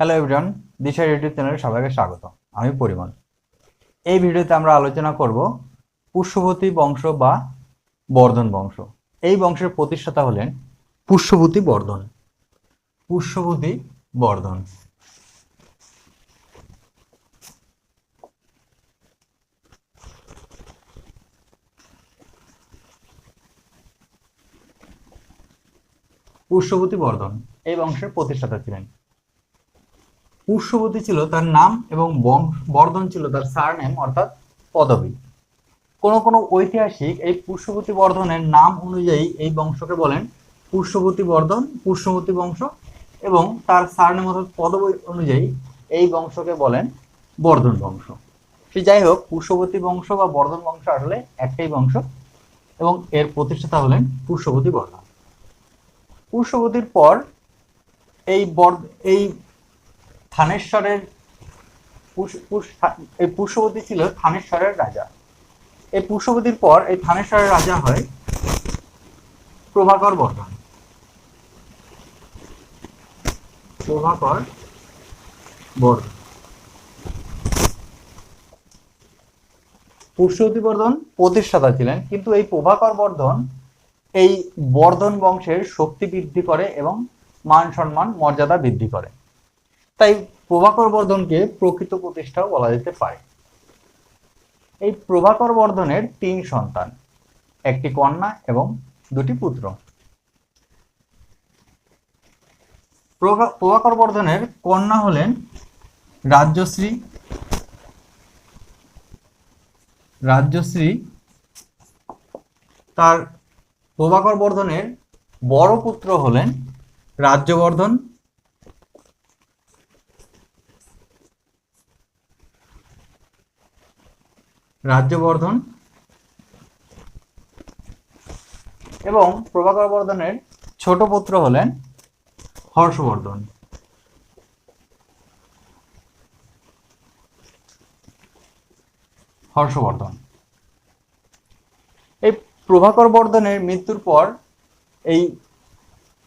Hello everyone দিশা YouTube চ্যানেলে সবাইকে স্বাগত আমি পরিমল। এই ভিডিওতে আমরা আলোচনা করব পুষ্যবতী বংশ বা বর্ধন বংশ। এই বংশের প্রতিষ্ঠাতা হলেন পুষ্যবতী বর্ধন। পুষ্যবতী বর্ধন। পুষ্যবতী বর্ধন এই বংশের প্রতিষ্ঠাতা ছিলেন। পুষ্যবতী ছিল তার নাম এবং বর্ধন ছিল তার সারনেম অর্থাৎ পদবী। কোন কোন ঐতিহাসিক এই পুষ্যবতী বর্ধনের নাম অনুযায়ী এই বংশকে বলেন পুষ্যবতী বর্ধন, পুষ্যবতী বংশ এবং তার সারনেম অর্থাৎ পদবী অনুযায়ী এই বংশকে বলেন বর্ধন বংশ। সে যাই হোক, পুষ্যবতী বংশ বা বর্ধন বংশ আসলে একটাই বংশ এবং এর প্রতিষ্ঠাতা হলেন পুষ্যবতী বর্ধন। পুষ্যবতীর পর এই বর, এই থানেশ্বরের এই পুষ্যবতী ছিল থানেশ্বরের রাজা। এই পুষ্যবতীর পর এই থানেশ্বরের রাজা হয় প্রভাকর বর্ধন প্রভাকর বর্ধন পুষ্যবতী বর্ধন প্রতিষ্ঠাতা ছিলেন, কিন্তু এই প্রভাকর বর্ধন এই বর্ধন বংশের শক্তি বৃদ্ধি করে এবং মান সম্মান মর্যাদা বৃদ্ধি করে। তাই প্রভাকর বর্ধনকে প্রকৃত প্রতিষ্ঠাও বলা যেতে পারে। এই প্রভাকর বর্ধনের তিন সন্তান, একটি কন্যা এবং দুটি পুত্র। প্রভা- প্রভাকর বর্ধনের কন্যা হলেন রাজ্যশ্রী রাজ্যশ্রী তার প্রভাকর বর্ধনের বড় পুত্র হলেন রাজ্যবর্ধন। রাজ্যবর্ধন। এবং প্রভাকর বর্ধনের ছোট পুত্র হলেন হর্ষবর্ধন। হর্ষবর্ধন। এই প্রভাকর বর্ধনের মৃত্যুর পর এই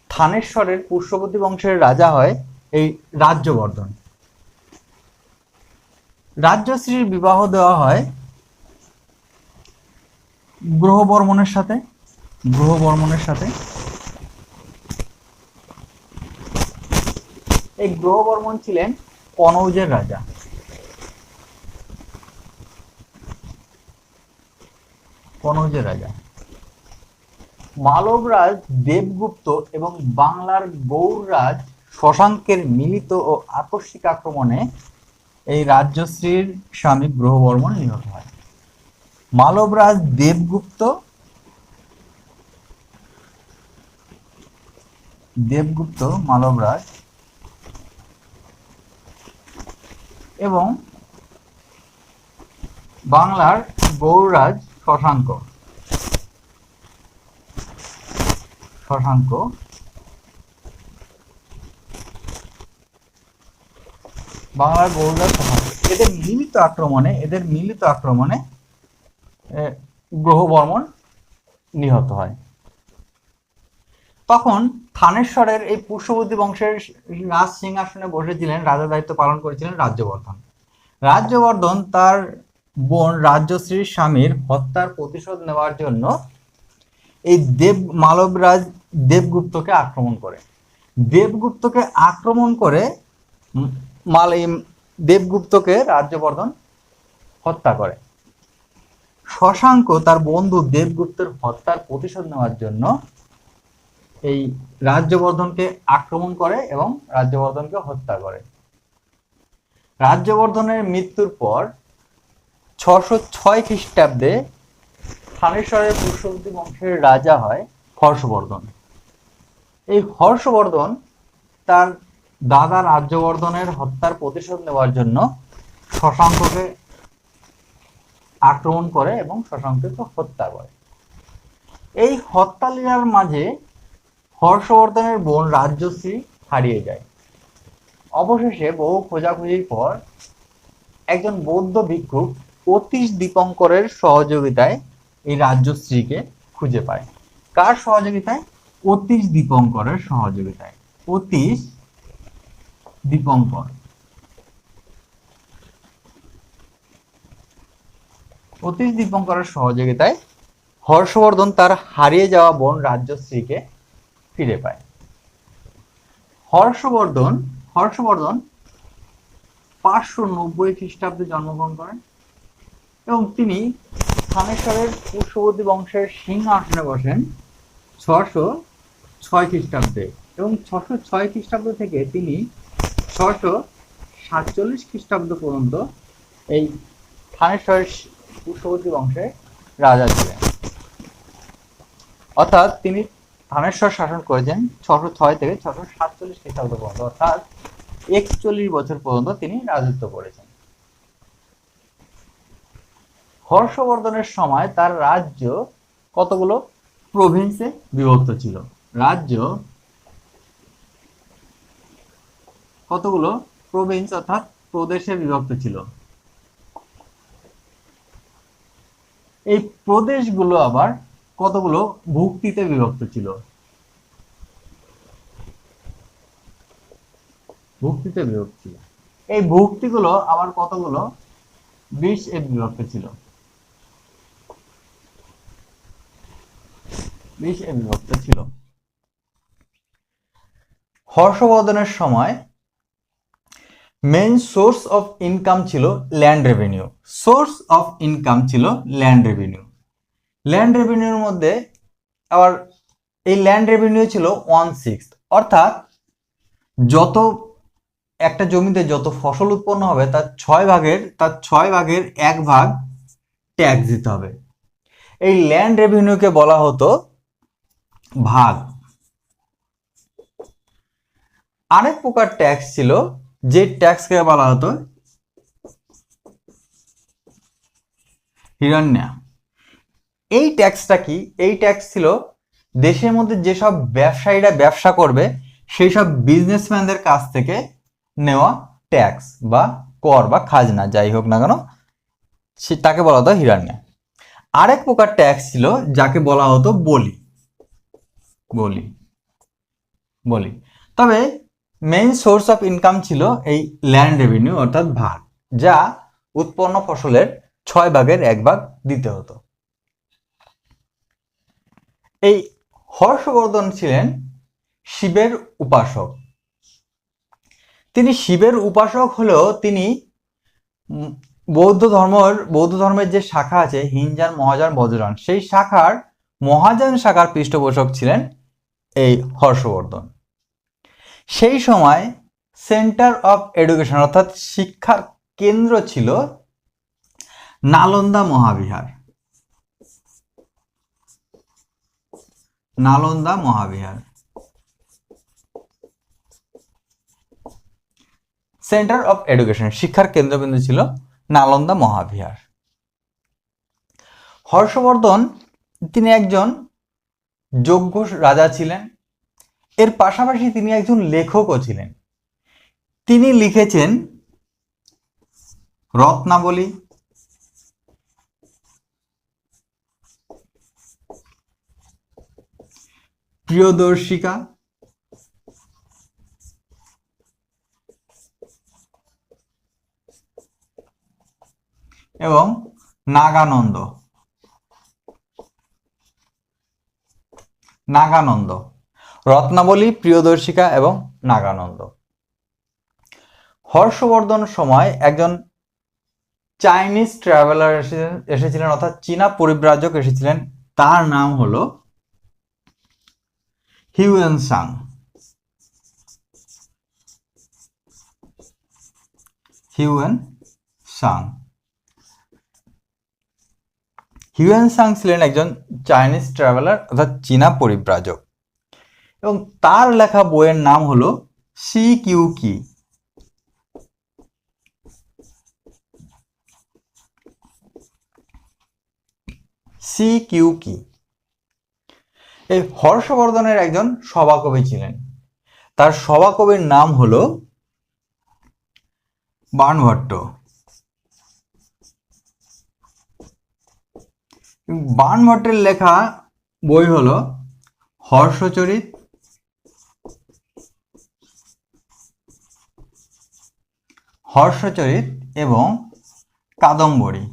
থানেশ্বরের পুষ্যবতী বংশের রাজা হয় এই রাজ্যবর্ধন। রাজ্যশ্রীর বিবাহ দেওয়া হয় গ্রহবর্মনের সাথে গ্রহবর্মনের সাথে। এই গ্রহবর্মন ছিলেন কনৌজের রাজা। কনৌজের রাজা। মালবরাজ, দেবগুপ্ত এবং বাংলার গৌররাজ শশাঙ্কের মিলিত ও আকস্মিক আক্রমণে এই রাজ্যশ্রীর স্বামী গ্রহবর্মন নিহত হয়। মালবরাজ দেবগুপ্ত দেবগুপ্ত, মালবরাজ, এবং বাংলার গৌররাজ শশাঙ্ক। শশাঙ্ক। বাংলার গৌররাজ শশাঙ্ক। এদের মিলিত আক্রমণে, এদের মিলিত আক্রমণে গ্রহবর্মন নিহত হয়। তখন থানেশ্বরের এই পুষ্যবতী বংশের রাজ সিংহাসনে বসেছিলেন, রাজা দায়িত্ব পালন করেছিলেন রাজ্যবর্ধন। রাজ্যবর্ধন তার বোন রাজ্যশ্রীর স্বামীর হত্যার প্রতিশোধ নেওয়ার জন্য এই দেব মালবরাজ দেবগুপ্তকে আক্রমণ করে। দেবগুপ্তকে আক্রমণ করে মাল, দেবগুপ্তকে রাজ্যবর্ধন হত্যা করে। শশাঙ্ক তার বন্ধু দেবগুপ্তের হত্যার প্রতিশোধ নেওয়ার জন্য এই রাজ্যবর্ধনকে আক্রমণ করে এবং রাজ্যবর্ধনকে হত্যা করে। রাজ্যবর্ধনের মৃত্যুর পর ছশো ছয় খ্রিস্টাব্দে থানেশ্বরের পুষ্যবতী বংশের রাজা হয় হর্ষবর্ধন। এই হর্ষবর্ধন তার দাদা রাজ্যবর্ধনের হত্যার প্রতিশোধ নেওয়ার জন্য শশাঙ্ককে আক্রমণ করে এবং শশাঙ্ককে হত্যা করে। এই হত্যালীলার মাঝে হর্ষবর্ধনের বোন রাজ্যশ্রী হারিয়ে যায়। অবশেষে বহু খোঁজাখুঁজির পর একজন বৌদ্ধ ভিক্ষুক অতীশ দীপঙ্করের সহযোগিতায় এই রাজ্যশ্রীকে খুঁজে পায়। কার সহযোগিতায়? অতীশ দীপঙ্করের সহযোগিতায়। অতীশ দীপঙ্কর। অতীশ দীপঙ্করের সহযোগিতায় হর্ষবর্ধন তার হারিয়ে যাওয়া বোন রাজ্যশ্রীকে ফিরে পায়। হর্ষবর্ধন হর্ষবর্ধন পাঁচশো নব্বই খ্রিস্টাব্দে জন্মগ্রহণ করেন এবং তিনি থানেশ্বরের পুষ্যবতী বংশের সিংহাসনে বসেন ছশো ছয় খ্রিস্টাব্দে এবং ছশো ছয় খ্রিস্টাব্দ থেকে তিনি ছশো সাতচল্লিশ খ্রিস্টাব্দ পর্যন্ত এই থানেশ্বরের পুষ্যবতী বংশের রাজা ছিলেন। অর্থাৎ তিনি থানেশ্বর শাসন করেছেন ছশো ছয় থেকে ছশো সাতচল্লিশ খ্রিস্টাব্দ পর্যন্ত। অর্থাৎ একচল্লিশ বছর পর্যন্ত তিনি রাজত্ব করেছেন। হর্ষবর্ধনের সময় তার রাজ্য কতগুলো? প্রভিন্সে বিভক্ত ছিল। রাজ্য কতগুলো? প্রভিন্স অর্থাৎ প্রদেশে বিভক্ত ছিল। এই প্রদেশগুলো আবার কতগুলো ভুক্তিতে বিভক্ত ছিল? ভুক্তিতে বিভক্ত ছিল। এই ভুক্তিগুলো আবার কতগুলো? বিশ এ বিভক্ত ছিল। বিশ এ বিভক্ত ছিল। হর্ষবর্ধনের সময় মেইন সোর্স অফ ইনকাম ছিল land revenue source of income ছিল ল্যান্ড রেভিনিউ ল্যান্ড রেভিনিউর মধ্যে আবার এই ল্যান্ড রেভিনিউ ছিল ওয়ান সিক্স অর্থাৎ যত একটা জমিতে যত ফসল উৎপন্ন হবে, তার ছয় ভাগের, তার ছয় ভাগের এক ভাগ ট্যাক্স দিতে হবে। এই ল্যান্ড রেভিনিউকে বলা হতো ভাগ। আরেক প্রকার ট্যাক্স ছিল যে ট্যাক্সকে বলা হতো, হিরণ্যা। এই ট্যাক্সটা কি? এই ট্যাক্স ছিল দেশের মধ্যে যেসব ব্যবসায়ীরা ব্যবসা করবে সেই সব বিজনেসম্যানদের কাছ থেকে নেওয়া ট্যাক্স বা কর বা খাজনা, যাই হোক না কেন, সে তাকে বলা হতো হিরণ্যা। আরেক প্রকার ট্যাক্স ছিল যাকে বলা হতো বলি। বলি। বলি। তবে মেইন সোর্স অফ ইনকাম ছিল এই ল্যান্ড রেভিনিউ অর্থাৎ ভাগ, যা উৎপন্ন ফসলের ছয় ভাগের এক ভাগ দিতে হতো। এই হর্ষবর্ধন ছিলেন শিবের উপাসক। তিনি শিবের উপাসক হলেও তিনি বৌদ্ধ ধর্মের বৌদ্ধ ধর্মের যে শাখা আছে, হিনজান মহাযান বজ্রান, সেই শাখার মহাযান শাখার পৃষ্ঠপোষক ছিলেন এই হর্ষবর্ধন। সেই সময় সেন্টার অফ এডুকেশন অর্থাৎ শিক্ষার কেন্দ্র ছিল Nalanda Mahavihara. Nalanda Mahavihara. Centre of education, শিক্ষার কেন্দ্রবিন্দু ছিল নালন্দা মহাবিহার। হর্ষবর্ধন, তিনি একজন যোগ্য রাজা ছিলেন। এর পাশাপাশি তিনি একজন লেখকও ছিলেন। তিনি লিখেছেন রত্নাবলী প্রিয়দর্শিকা এবং নাগানন্দ। নাগানন্দ। রত্নাবলী, প্রিয়দর্শিকা এবং নাগানন্দ। হর্ষবর্ধন সময় একজন চাইনিজ ট্রাভেলার এসেছিলেন, অর্থাৎ চীনা পরিব্রাজক এসেছিলেন। তার নাম হলো Hiuen Tsang. Hiuen Tsang. Hiuen Tsang ছিলেন একজন চাইনিজ ট্রাভেলার অর্থাৎ চীনা পরিব্রাজক। এবং তার লেখা বইয়ের নাম হলো সি কিউ কি। সি কিউ কি। এই হর্ষবর্ধনের একজন সভাকবি ছিলেন। তার সভাকবির নাম হলো বাণভট্ট বাণভট্টের লেখা বই হলো হর্ষচরিত হর্ষচরিত এবং কাদম্বরী।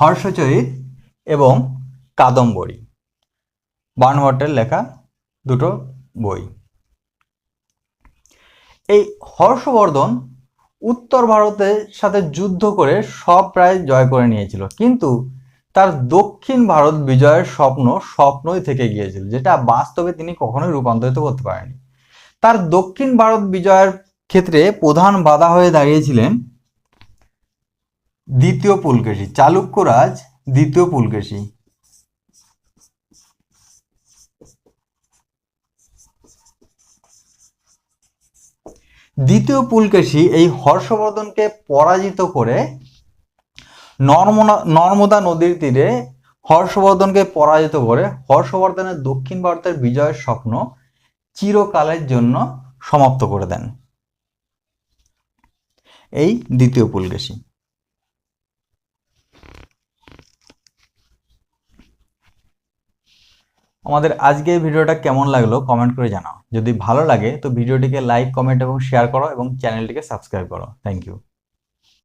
হর্ষচরিত এবং কাদম্বরী। বার্নভট্টের লেখা দুটো বই। এই হর্ষবর্ধন উত্তর ভারতের সাথে যুদ্ধ করে সব প্রায় জয় করে নিয়েছিল। কিন্তু তার দক্ষিণ ভারত বিজয়ের স্বপ্ন স্বপ্নই থেকে গিয়েছিল, যেটা বাস্তবে তিনি কখনোই রূপান্তরিত করতে পারেনি। তার দক্ষিণ ভারত বিজয়ের ক্ষেত্রে প্রধান বাধা হয়ে দাঁড়িয়েছিলেন দ্বিতীয় পুলকেশী, চালুক্যরাজ দ্বিতীয় পুলকেশী। দ্বিতীয় পুলকেশী এই হর্ষবর্ধনকে পরাজিত করে নর্মদা নর্মদা নদীর তীরে হর্ষবর্ধনকে পরাজিত করে হর্ষবর্ধনের দক্ষিণ ভারতের বিজয়ের স্বপ্ন চিরকালের জন্য সমাপ্ত করে দেন। এই দ্বিতীয় পুলকেশী আমাদের আজকের ভিডিওটা কেমন লাগল কমেন্ট করে জানাও। যদি ভালো লাগে তো ভিডিওটিকে লাইক, কমেন্ট এবং শেয়ার করো এবং চ্যানেলটিকে সাবস্ক্রাইব করো। Thank you